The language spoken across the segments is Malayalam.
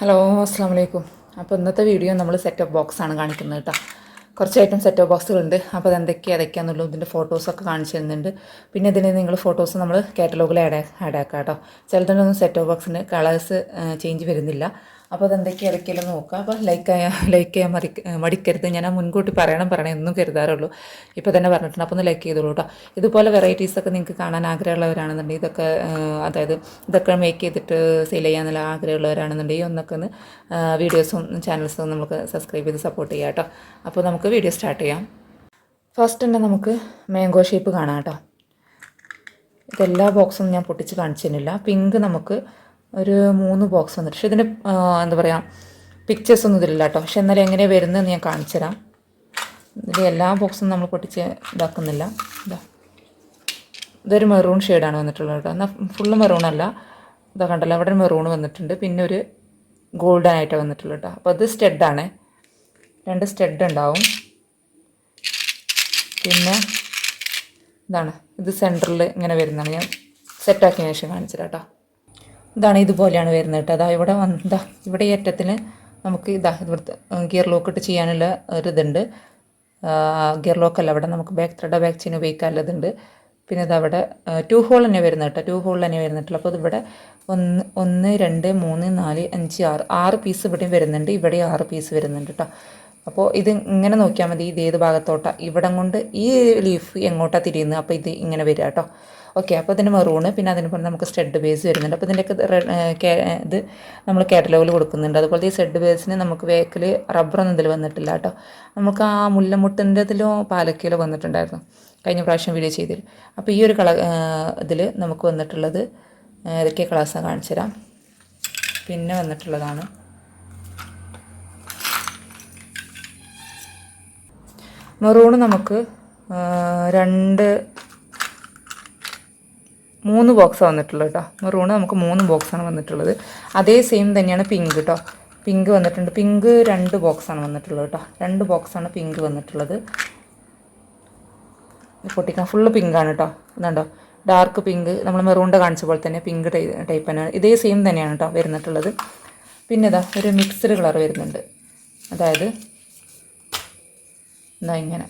ഹലോ അസ്സാം വലൈക്കും അപ്പോൾ ഇന്നത്തെ വീഡിയോ നമ്മൾ സെറ്റ് ഓഫ് ബോക്സ് ആണ് കാണിക്കുന്നത് കേട്ടോ കുറച്ച് ഐറ്റം സെറ്റ് ഓഫ് ബോക്സുകളുണ്ട് അപ്പോൾ അത് എന്തൊക്കെയാണ് അതൊക്കെയാണെന്നുള്ളൂ ഇതിന്റെ ഫോട്ടോസൊക്കെ കാണിച്ചു തരുന്നുണ്ട്. പിന്നെ ഇതിന് നിങ്ങൾ ഫോട്ടോസ് നമ്മൾ കാറ്റലോഗിൽ ആഡ് ആഡ് ആക്കാം കേട്ടോ ചിലതിനൊന്നും സെറ്റ് ഓഫ് ബോക്സിന് കളേഴ്സ് ചേഞ്ച് വരുന്നില്ല. അപ്പോൾ അതെന്തൊക്കെ ഇടയ്ക്കെല്ലാം നോക്കുക. അപ്പോൾ ലൈക്ക് ലൈക്ക് ചെയ്യാൻ മടി മടിക്കരുത്. ഞാൻ മുൻകൂട്ടി പറയണം പറയണം എന്നും കരുതാറുള്ളൂ. ഇപ്പോൾ തന്നെ പറഞ്ഞിട്ടുണ്ട്. അപ്പോൾ ഒന്ന് ലൈക്ക് ചെയ്തോളൂ കേട്ടോ ഇതുപോലെ വെറൈറ്റീസൊക്കെ നിങ്ങൾക്ക് കാണാൻ ആഗ്രഹമുള്ളവരാണെന്നുണ്ടെങ്കിൽ ഇതൊക്കെ അതായത് ഇതൊക്കെ മേക്ക് ചെയ്തിട്ട് സെയിൽ ചെയ്യാനുള്ള ആഗ്രഹമുള്ളവരാണെന്നുണ്ടെങ്കിൽ ഒന്നൊക്കെ ഒന്ന് വീഡിയോസും ചാനൽസും നമുക്ക് സബ്സ്ക്രൈബ് ചെയ്ത് സപ്പോർട്ട് ചെയ്യാം കേട്ടോ അപ്പോൾ നമുക്ക് വീഡിയോ സ്റ്റാർട്ട് ചെയ്യാം. ഫസ്റ്റ് തന്നെ നമുക്ക് മാംഗോ ഷേപ്പ് കാണാം കേട്ടോ ഇതെല്ലാ ബോക്സും ഞാൻ പൊട്ടിച്ച് കാണിച്ചിരുന്നില്ല പിങ്ക് നമുക്ക് ഒരു മൂന്ന് ബോക്സ് വന്നിട്ട്. പക്ഷേ ഇതിന് എന്താ പറയുക പിക്ചേഴ്സ് ഒന്നും ഇതിലില്ല കേട്ടോ. പക്ഷെ എന്നാലും എങ്ങനെയാണ് വരുന്നതെന്ന് ഞാൻ കാണിച്ചു തരാം. ഇതിൽ എല്ലാ ബോക്സും നമ്മൾ പൊട്ടിച്ച് ഇതാക്കുന്നില്ല. ഇതാ. ഇതൊരു മെറൂൺ ഷെയ്ഡാണ് വന്നിട്ടുള്ളത് കേട്ടോ. എന്നാൽ ഫുള്ള് മെറൂൺ അല്ല. ഇതാ കണ്ടല്ലോ അവിടെ മെറൂൺ വന്നിട്ടുണ്ട്. പിന്നെ ഒരു ഗോൾഡൻ ആയിട്ടാണ് വന്നിട്ടുള്ളത് കേട്ടോ. അപ്പോൾ ഇത് സ്റ്റെഡാണ് രണ്ട് സ്റ്റെഡ് ഉണ്ടാവും. പിന്നെ ഇതാണ്. ഇത് സെന്ററിൽ ഇങ്ങനെ വരുന്നതാണ്. ഞാൻ സെറ്റാക്കിയതിനു ശേഷം കാണിച്ചിട്ടാട്ടോ ഇതാണ് ഇതുപോലെയാണ് വരുന്നത് കേട്ടോ. അതാ ഇവിടെ വന്ന് ഇവിടെ ഈ അറ്റത്തിന് നമുക്ക് ഇതാ ഇവിടുത്തെ ഗിയർ ലോക്ക് ഇട്ട് ചെയ്യാനുള്ള ഒരു ഇതുണ്ട്. ഗിയർ ലോക്കല്ല അവിടെ നമുക്ക് ബാക്ക് ത്രെഡ് ബാക്ക് ചെയിൻ ഉപയോഗിക്കാനുള്ളതുണ്ട്. പിന്നെ ഇത് അവിടെ ടു ഹോൾ തന്നെ വരുന്നത് കേട്ടോ. ടു ഹോൾ തന്നെ വരുന്നിട്ടുള്ളൂ അപ്പോൾ ഇതിവിടെ ഒന്ന് ഒന്ന് രണ്ട് മൂന്ന് നാല് അഞ്ച് ആറ് ആറ് പീസ് ഇവിടെയും വരുന്നുണ്ട്. ഇവിടെ ആറ് പീസ് വരുന്നുണ്ട് കേട്ടോ. അപ്പോൾ ഇത് ഇങ്ങനെ നോക്കിയാൽ മതി ഇത് ഏത് ഭാഗത്തോട്ടാണ് ഇവിടം കൊണ്ട് ഈ ലീഫ് എങ്ങോട്ടാണ് തിരിയുന്നത്? അപ്പോൾ ഇത് ഇങ്ങനെ വരിക കേട്ടോ. ഓക്കെ അപ്പോൾ ഇതിന് മെറൂണ് പിന്നെ അതിന് നമുക്ക് സ്റ്റെഡ് ബേസ് വരുന്നുണ്ട്. അപ്പോൾ ഇതിന്റെയൊക്കെ ഇത് നമ്മൾ കാറ്റലോഗിൽ കൊടുക്കുന്നുണ്ട്. അതുപോലെ ഈ സ്റ്റെഡ് ബേസിന് നമുക്ക് വേക്കിൽ റബ്ബറൊന്നും ഇതിൽ വന്നിട്ടില്ല കേട്ടോ. നമുക്ക് ആ മുല്ലമുട്ടിന്റെ ഇതിലും പാലക്കയിലോ വന്നിട്ടുണ്ടായിരുന്നു. കഴിഞ്ഞ പ്രാവശ്യം വീഡിയോ ചെയ്തിൽ അപ്പോൾ ഈ ഒരു കള ഇതിൽ നമുക്ക് വന്നിട്ടുള്ളത് ഏതൊക്കെ കളേഴ്സാണ് കാണിച്ചു തരാം പിന്നെ വന്നിട്ടുള്ളതാണ്. മെറൂണ് നമുക്ക് രണ്ട് മൂന്ന് ബോക്സാണ് വന്നിട്ടുള്ളത് കേട്ടോ. മെറൂണ് നമുക്ക് മൂന്ന് ബോക്സാണ് വന്നിട്ടുള്ളത്. അതേ സെയിം തന്നെയാണ് പിങ്ക് കേട്ടോ പിങ്ക് വന്നിട്ടുണ്ട്. പിങ്ക് രണ്ട് ബോക്സാണ് വന്നിട്ടുള്ളത് കേട്ടോ. രണ്ട് ബോക്സാണ് പിങ്ക് വന്നിട്ടുള്ളത്. പൊട്ടിക്കാൻ ഫുള്ള് പിങ്കാണ് കേട്ടോ ഇതുണ്ടോ? ഡാർക്ക് പിങ്ക് നമ്മൾ മെറൂണിന്റെ കാണിച്ച പോലെ തന്നെ പിങ്ക് ടൈ ടൈപ്പ് തന്നെയാണ് ഇതേ സെയിം തന്നെയാണ് കേട്ടോ വരുന്നിട്ടുള്ളത്. പിന്നെ ഇതാ ഒരു മിക്സ്ഡ് കളർ വരുന്നുണ്ട്. അതായത് എന്താ ഇങ്ങനെ.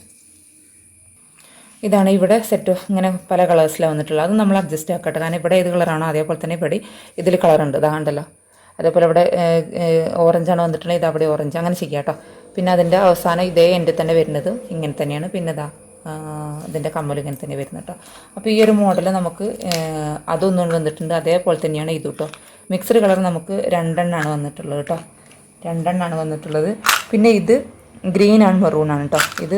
ഇതാണ് ഇവിടെ സെറ്റ് ഇങ്ങനെ പല കളേഴ്സിലാണ് വന്നിട്ടുള്ളത്. അത് നമ്മൾ അഡ്ജസ്റ്റ് ആക്കട്ടെ. കാരണം ഇവിടെ ഏത് കളറാണോ അതേപോലെ തന്നെ ഇവിടെ ഇതിൽ കളറുണ്ട് ഇതാണ്ടല്ലോ അതേപോലെ ഇവിടെ ഓറഞ്ചാണ് വന്നിട്ടുള്ളത്. ഇത് അവിടെ ഓറഞ്ച് അങ്ങനെ ചെയ്യാം കേട്ടോ. പിന്നെ അതിന്റെ അവസാനം ഇതേ എന്റെ തന്നെ വരുന്നത് ഇങ്ങനെ തന്നെയാണ്. പിന്നെ ഇതാ ഇതിന്റെ കമ്മൽ ഇങ്ങനെ തന്നെ വരുന്നത് കേട്ടോ. അപ്പോൾ ഈ ഒരു മോഡൽ നമുക്ക് അതൊന്നും വന്നിട്ടുണ്ട്. അതേപോലെ തന്നെയാണ് ഇത് കേട്ടോ. മിക്സ്ഡ് കളർ നമുക്ക് രണ്ടെണ്ണമാണ് വന്നിട്ടുള്ളത് കേട്ടോ. രണ്ടെണ്ണമാണ് വന്നിട്ടുള്ളത്. പിന്നെ ഇത് ഗ്രീൻ ആൻഡ് മെറൂൺ ആണ് കേട്ടോ ഇത്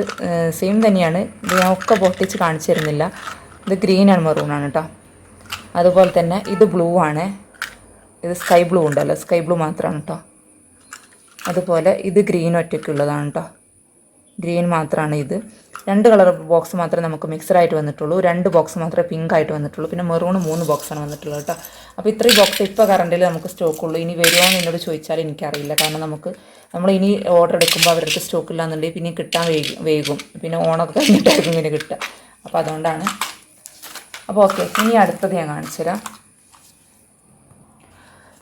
സെയിം തന്നെയാണ്. ഇത് ഞാൻ ഒക്കെ പൊട്ടിച്ച് കാണിച്ചു തരുന്നില്ല. ഇത് ഗ്രീൻ ആൻഡ് മെറൂൺ ആണ് കേട്ടോ അതുപോലെ തന്നെ ഇത് ബ്ലൂ ആണ്. ഇത് സ്കൈ ബ്ലൂ ഉണ്ടല്ലോ. സ്കൈ ബ്ലൂ മാത്രമാണ് കേട്ടോ അതുപോലെ ഇത് ഗ്രീൻ ഒറ്റയ്ക്കുള്ളതാണ് കേട്ടോ ഗ്രീൻ മാത്രമാണ് ഇത്. രണ്ട് കളർ ബോക്സ് മാത്രമേ നമുക്ക് മിക്സഡായിട്ട് വന്നിട്ടുള്ളൂ. രണ്ട് ബോക്സ് മാത്രമേ പിങ്ക് ആയിട്ട് വന്നിട്ടുള്ളൂ. പിന്നെ മെറൂൺ മൂന്ന് ബോക്സാണ് വന്നിട്ടുള്ളത് കേട്ടോ. അപ്പോൾ ഇത്രയും ബോക്സ് ഇപ്പോൾ കറണ്ടിൽ നമുക്ക് സ്റ്റോക്ക് ഉള്ളൂ. ഇനി വരുമോ എന്ന് എന്നോട് ചോദിച്ചാൽ എനിക്കറിയില്ല. കാരണം നമുക്ക് നമ്മൾ ഇനി ഓർഡർ എടുക്കുമ്പോൾ അവരുടെ സ്റ്റോക്ക് ഇല്ലാന്നുണ്ടെങ്കിൽ പിന്നെ കിട്ടാൻ വൈകും വൈകും. പിന്നെ ഓണമൊക്കെ കഴിഞ്ഞിട്ടായിരിക്കും ഇങ്ങനെ കിട്ടുക. അപ്പോൾ അതുകൊണ്ടാണ്. അപ്പോൾ ഓക്കെ ഇനി അടുത്തത് ഞാൻ കാണിച്ചു തരാം.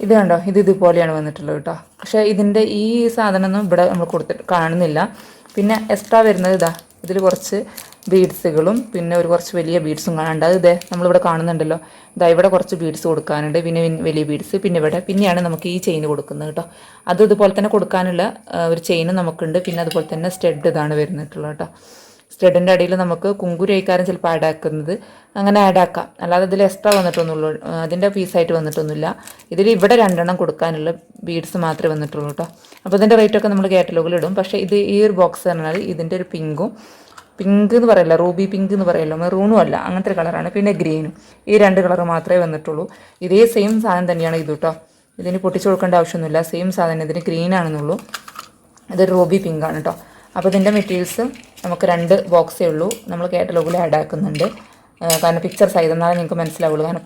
ഇത് കണ്ടോ? ഇത് ഇതുപോലെയാണ് വന്നിട്ടുള്ളത് കേട്ടോ. പക്ഷേ ഇതിന്റെ ഈ സാധനമൊന്നും ഇവിടെ നമ്മൾ കൊടുത്തിട്ട് കാണുന്നില്ല. പിന്നെ എക്സ്ട്രാ വരുന്നത് ഇതാ. ഇതിൽ കുറച്ച് ബീഡ്സുകളും പിന്നെ ഒരു കുറച്ച് വലിയ ബീഡ്സും കാണാണ്ട് അത് ഇതേ നമ്മളിവിടെ കാണുന്നുണ്ടല്ലോ. ഇതാ ഇവിടെ കുറച്ച് ബീഡ്സ് കൊടുക്കാനുണ്ട്. പിന്നെ വലിയ ബീഡ്സ് പിന്നെ ഇവിടെ. പിന്നെയാണ് നമുക്ക് ഈ ചെയിൻ കൊടുക്കുന്നത് കേട്ടോ. അത് ഇതുപോലെ തന്നെ കൊടുക്കാനുള്ള ഒരു ചെയിനും നമുക്കുണ്ട്. പിന്നെ അതുപോലെ തന്നെ സ്റ്റെഡ് ഇതാണ് വരുന്നിട്ടുള്ളത് കേട്ടോ. സ്റ്റഡിന്റെ അടിയിൽ നമുക്ക് കുങ്കുരു കഴിക്കാരം ചിലപ്പോൾ ആഡ് ആക്കുന്നത്. അങ്ങനെ ആഡ് ആക്കാം. അല്ലാതെ ഇതിൽ എക്സ്ട്രാ വന്നിട്ടൊന്നുള്ളൂ. അതിന്റെ പീസായിട്ട് വന്നിട്ടൊന്നുമില്ല. ഇതിൽ ഇവിടെ രണ്ടെണ്ണം കൊടുക്കാനുള്ള ബീഡ്സ് മാത്രമേ വന്നിട്ടുള്ളൂ കേട്ടോ അപ്പോൾ ഇതിന്റെ റേറ്റൊക്കെ നമ്മൾ കാറ്റലോഗിൽ ഇടും. പക്ഷേ ഇത് ഈ ഒരു ബോക്സ് പറഞ്ഞാൽ ഇതിന്റെ ഒരു പിങ്കും പിങ്ക് എന്ന് പറയല്ല റൂബി പിങ്ക് എന്ന് പറയല്ലോ മെറൂണും അല്ല അങ്ങനത്തെ ഒരു കളറാണ് പിന്നെ ഗ്രീനും ഈ രണ്ട് കളർ മാത്രമേ വന്നിട്ടുള്ളൂ. ഇതേ സെയിം സാധനം തന്നെയാണ് ഇത് കേട്ടോ ഇതിന് പൊട്ടിച്ചു കൊടുക്കേണ്ട ആവശ്യമൊന്നുമില്ല. സെയിം സാധനം ഇതിന് ഗ്രീൻ ആണെന്നുള്ളൂ. ഇത് റൂബി പിങ്ക് ആണ് കേട്ടോ അപ്പോൾ ഇതിന്റെ മെറ്റീരിയൽസ് നമുക്ക് രണ്ട് ബോക്സേ ഉള്ളൂ. നമ്മൾ കാറ്റലോഗിൽ ആഡ് ആക്കുന്നുണ്ട്. കാരണം പിക്ചർ സൈസ് എന്നാലും നിങ്ങൾക്ക് മനസ്സിലാവുള്ളൂ. കാരണം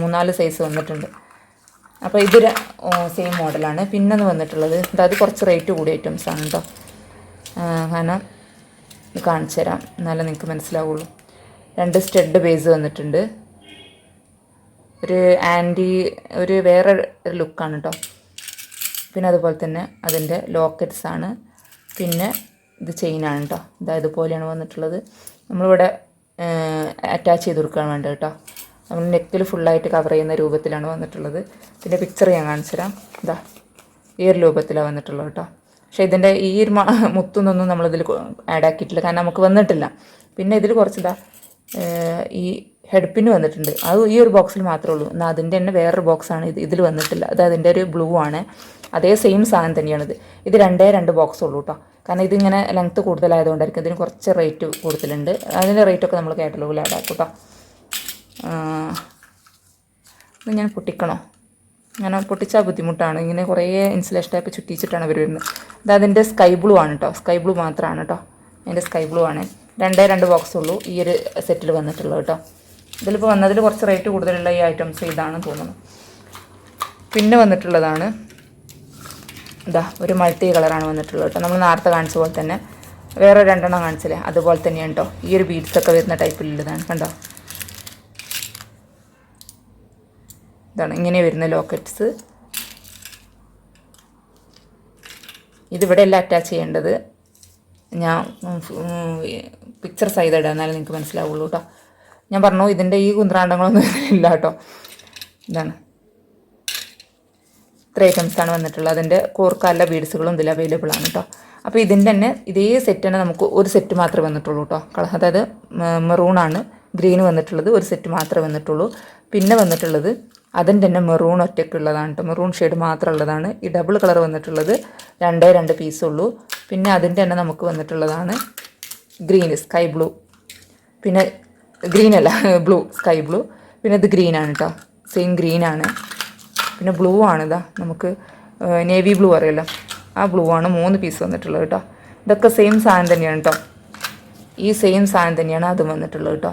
മൂന്നാൽ സൈസ് വന്നിട്ടുണ്ട്. അപ്പോൾ ഇതൊരു സെയിം മോഡലാണ് പിന്നെന്ന് വന്നിട്ടുള്ളത് അതായത് കുറച്ച് റേറ്റ് കൂടിയ ഐറ്റംസ് ആണ് കേട്ടോ കാരണം ഇത് കാണിച്ചു തരാം. എന്നാലേ നിങ്ങൾക്ക് മനസ്സിലാവുള്ളൂ. രണ്ട് സ്റ്റഡ് ബേസ് വന്നിട്ടുണ്ട്. ഒരു ആന്റി ഒരു വേറെ ഒരു ലുക്കാണ് കേട്ടോ പിന്നെ അതുപോലെ തന്നെ അതിന്റെ ലോക്കറ്റ്സ് ആണ്. പിന്നെ ഇത് ചെയിനാണ് കേട്ടോ ഇതാ ഇതുപോലെയാണ് വന്നിട്ടുള്ളത്. നമ്മളിവിടെ അറ്റാച്ച് ചെയ്ത് കൊടുക്കാൻ വേണ്ട കേട്ടോ നമ്മൾ നെക്കിൽ ഫുള്ളായിട്ട് കവർ ചെയ്യുന്ന രൂപത്തിലാണ് വന്നിട്ടുള്ളത്. പിന്നെ പിക്ചർ ഞാൻ കാണിച്ചു തരാം. ഇതാ ഈ ഒരു രൂപത്തിലാണ് വന്നിട്ടുള്ളത് കേട്ടോ പക്ഷേ ഇതിന്റെ ഈ ഒരു മുത്തുന്നൊന്നും മുത്തൊന്നും നമ്മളിതിൽ ആഡ് ആക്കിയിട്ടില്ല. കാരണം നമുക്ക് വന്നിട്ടില്ല. പിന്നെ ഇതിൽ കുറച്ചിതാ ഈ ഹെഡ് പിന് വന്നിട്ടുണ്ട്. അത് ഈ ഒരു ബോക്സിൽ മാത്രമേ ഉള്ളൂ. എന്നാൽ അതിന്റെ തന്നെ വേറൊരു ബോക്സാണ് ഇത് ഇതിൽ വന്നിട്ടില്ല. അത് അതിന്റെ ഒരു ബ്ലൂ ആണ്. അതേ സെയിം സാധനം തന്നെയാണിത്. ഇത് രണ്ടേ രണ്ട് ബോക്സ് ഉള്ളൂ കേട്ടോ കാരണം ഇതിങ്ങനെ ലെങ്ത്ത് കൂടുതലായതുകൊണ്ടായിരിക്കും ഇതിന് കുറച്ച് റേറ്റ് കൂടുതലുണ്ട്. അതിന്റെ റേറ്റൊക്കെ നമ്മൾ കാറ്റലോഗിൽ ആഡ് ആക്കും കേട്ടോ ഇത് ഞാൻ പൊട്ടിക്കണോ? അങ്ങനെ പൊട്ടിച്ചാൽ ബുദ്ധിമുട്ടാണ്. ഇങ്ങനെ കുറേ ഇൻസുലേഷൻ ടൈപ്പ് ചുറ്റിച്ചിട്ടാണ് അവർ വരുന്നത്. ഇത് അതിന്റെ സ്കൈ ബ്ലൂ ആണ് കേട്ടോ സ്കൈ ബ്ലൂ മാത്രമാണ് കേട്ടോ അതിന്റെ സ്കൈ ബ്ലൂ ആണ്. രണ്ടേ രണ്ട് ബോക്സ് ഉള്ളൂ ഈ ഒരു സെറ്റിൽ വന്നിട്ടുള്ളൂ കേട്ടോ ഇതിലിപ്പോൾ വന്നതിൽ കുറച്ച് റേറ്റ് കൂടുതലുള്ള ഈ ഐറ്റംസ് ഇതാണ് തോന്നുന്നു. പിന്നെ വന്നിട്ടുള്ളതാണ് ഇതാ ഒരു മൾട്ടി കളറാണ് വന്നിട്ടുള്ളത് കേട്ടോ. നമ്മൾ നേരത്തെ കാണിച്ച പോലെ തന്നെ വേറെ രണ്ടെണ്ണം കാണിച്ചില്ലേ? അതുപോലെ തന്നെയാണ് കേട്ടോ ഈ ഒരു ബീഡ്സ് ഒക്കെ വരുന്ന ടൈപ്പിലുള്ളതാണ് കണ്ടോ? ഇതാണ് ഇങ്ങനെ വരുന്ന ലോക്കറ്റ്സ് ഇതിവിടെ അല്ല അറ്റാച്ച് ചെയ്യേണ്ടത്. ഞാൻ പിക്ചർ സൈഡ് ഇടാം. എന്നാലും നിങ്ങൾക്ക് മനസ്സിലാവുള്ളൂ കേട്ടോ ഞാൻ പറഞ്ഞു ഇതിന്റെ ഈ കുന്ത്രാണ്ടങ്ങളൊന്നും ഇല്ല കേട്ടോ ഇതാണ്. ഇത്ര ഐറ്റംസാണ് വന്നിട്ടുള്ളത്. അതിന്റെ കോർക്കാല ബീഡ്സുകളും ഇതിൽ അവൈലബിൾ ആണ് കേട്ടോ അപ്പോൾ ഇതിന്റെ തന്നെ ഇതേ സെറ്റ് തന്നെ നമുക്ക് ഒരു സെറ്റ് മാത്രമേ വന്നിട്ടുള്ളൂ കേട്ടോ അതായത് അതായത് മെറൂണാണ് ഗ്രീൻ വന്നിട്ടുള്ളത് ഒരു സെറ്റ് മാത്രമേ വന്നിട്ടുള്ളൂ. പിന്നെ വന്നിട്ടുള്ളത് അതിന്റെ തന്നെ മെറൂൺ ഒറ്റയ്ക്കുള്ളതാണ് കേട്ടോ മെറൂൺ ഷെയ്ഡ് മാത്രമുള്ളതാണ് ഈ ഡബിൾ കളർ വന്നിട്ടുള്ളത് രണ്ടേ രണ്ട് പീസുള്ളൂ പിന്നെ അതിന്റെ തന്നെ നമുക്ക് വന്നിട്ടുള്ളതാണ് ഗ്രീൻ സ്കൈ ബ്ലൂ പിന്നെ ഗ്രീൻ അല്ല ബ്ലൂ സ്കൈ ബ്ലൂ പിന്നെ ഇത് ഗ്രീൻ ആണ് കേട്ടോ സെയിം ഗ്രീൻ ആണ്. പിന്നെ ബ്ലൂ ആണ് ഇതാ നമുക്ക് നേവി ബ്ലൂ അറിയാലോ ആ ബ്ലൂ ആണ് മൂന്ന് പീസ് വന്നിട്ടുള്ളത് കേട്ടോ ഇതൊക്കെ സെയിം സാധനം തന്നെയാണ് കേട്ടോ ഈ സെയിം സാധനം തന്നെയാണ് അതും വന്നിട്ടുള്ളത് കേട്ടോ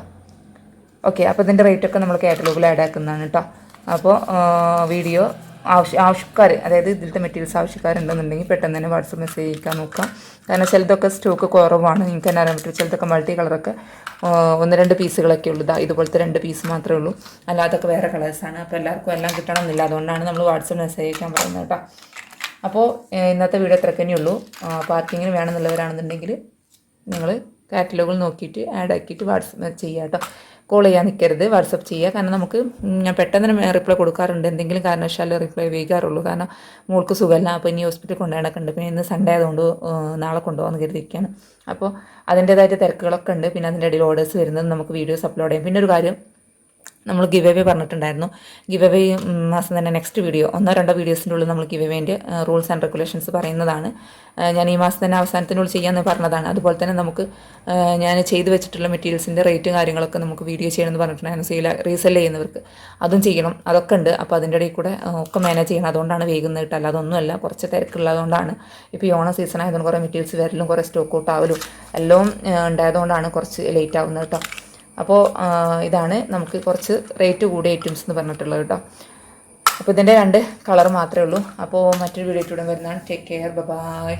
ഓക്കെ അപ്പോൾ ഇതിന്റെ റേറ്റൊക്കെ നമ്മൾ കാറ്റലോഗിൽ ആഡ് ആക്കുന്നതാണ് കേട്ടോ അപ്പോൾ വീഡിയോ ആവശ്യ ആവശ്യക്കാർ അതായത് ഇതിലത്തെ മെറ്റീരിയൽസ് ആവശ്യക്കാരുണ്ടെന്നുണ്ടെങ്കിൽ പെട്ടെന്ന് തന്നെ വാട്സപ്പ് മെസ്സേജ് അയക്കാൻ നോക്കാം. കാരണം ചിലതൊക്കെ സ്റ്റോക്ക് കുറവാണ് നിങ്ങൾക്ക് തന്നെ അറിയാൻ പറ്റും. ചിലതൊക്കെ മൾട്ടി കളറൊക്കെ ഒന്ന് രണ്ട് പീസുകളൊക്കെ ഉള്ളൂ. ഇതാ ഇതുപോലത്തെ രണ്ട് പീസ് മാത്രമേ ഉള്ളൂ. അല്ലാതൊക്കെ വേറെ കളേഴ്സാണ് അപ്പോൾ എല്ലാവർക്കും എല്ലാം കിട്ടണമെന്നില്ല. അതുകൊണ്ടാണ് നമ്മൾ വാട്സപ്പ് മെസ്സേജ് അയക്കാൻ പറയുന്നത് കേട്ടോ. അപ്പോൾ ഇന്നത്തെ വീഡിയോ ഇത്രയൊക്കെ തന്നെയുള്ളൂ പാർക്കിങ്ങിന് വേണമെന്നുള്ളവരാണെന്നുണ്ടെങ്കിൽ നിങ്ങൾ കാറ്റലോഗിൽ നോക്കിയിട്ട് ആഡ് ആക്കിയിട്ട് വാട്സപ്പ് ചെയ്യുക കേട്ടോ. കോൾ ചെയ്യാൻ നിൽക്കരുത് വാട്സപ്പ് ചെയ്യുക. കാരണം നമുക്ക് ഞാൻ പെട്ടെന്ന് തന്നെ റിപ്ലൈ കൊടുക്കാറുണ്ട്. എന്തെങ്കിലും കാരണവശാലും റിപ്ലൈ വൈകാറുള്ളൂ കാരണം മോൾക്ക് സുഖമല്ല. അപ്പോൾ ഇനി ഹോസ്പിറ്റലിൽ കൊണ്ടുപോകണക്കുണ്ട് പിന്നെ ഇന്ന് സൺഡേ ആയതുകൊണ്ട് നാളെ കൊണ്ടുപോകാമെന്ന് കരുതിയിരിക്കുകയാണ്. അപ്പോൾ അതിന്റേതായിട്ട് തിരക്കുകളൊക്കെ ഉണ്ട്. പിന്നെ അതിന്റെ ഇടയിൽ ഓർഡേഴ്സ് വരുന്നത് നമുക്ക് വീഡിയോസ് അപ്ലോഡ് ചെയ്യാം. പിന്നെ ഒരു കാര്യം നമ്മൾ ഗിവ് അവേ പറഞ്ഞിട്ടുണ്ടായിരുന്നു. ഗിവ് അവേ മാസം തന്നെ നെക്സ്റ്റ് വീഡിയോ ഒന്നോ രണ്ടോ വീഡിയോസിന്റെ ഉള്ളിൽ നമ്മൾ ഗിവ് അവേന്റെ റൂൾസ് ആൻഡ് റെഗുലേഷൻസ് പറയുന്നതാണ്. ഞാൻ ഈ മാസം തന്നെ അവസാനത്തിനുള്ളിൽ ചെയ്യാമെന്ന് പറഞ്ഞതാണ്. അതുപോലെ തന്നെ നമുക്ക് ഞാൻ ചെയ്തു വെച്ചിട്ടുള്ള മെറ്റീരിയൽസിന്റെ റേറ്റും കാര്യങ്ങളൊക്കെ നമുക്ക് വീഡിയോ ചെയ്യണമെന്ന് പറഞ്ഞിട്ടുണ്ടായിരുന്നു. സെയിൽ റീസെൽ ചെയ്യുന്നവർക്ക്. അതും ചെയ്യണം. അതൊക്കെ ഉണ്ട്. അപ്പോൾ അതിന്റെ ഇടയിൽ കൂടെ ഒക്കെ മാനേജ് ചെയ്യണം. അതുകൊണ്ടാണ് വേഗം കേട്ടോ. അതൊന്നുമല്ല കുറച്ച് തിരക്കുള്ളതുകൊണ്ടാണ്. ഇപ്പോൾ ഈ ഓണ സീസൺ ആയതുകൊണ്ട് കുറേ മെറ്റീരിയൽസ് വരലും കുറേ സ്റ്റോക്ക് ഔട്ട് ആവലും എല്ലാം ഉണ്ടായതുകൊണ്ടാണ് കുറച്ച് ലേറ്റ് ആവുന്നത് കേട്ടോ. അപ്പോൾ ഇതാണ് നമുക്ക് കുറച്ച് റേറ്റ് കൂടിയ ഐറ്റംസ് എന്ന് പറഞ്ഞിട്ടുള്ളത് കേട്ടോ അപ്പോൾ ഇതിന്റെ രണ്ട് കളർ മാത്രമേ ഉള്ളൂ. അപ്പോൾ മറ്റൊരു വീഡിയോ കൂടെ വരുന്നതാണ്. Take care bye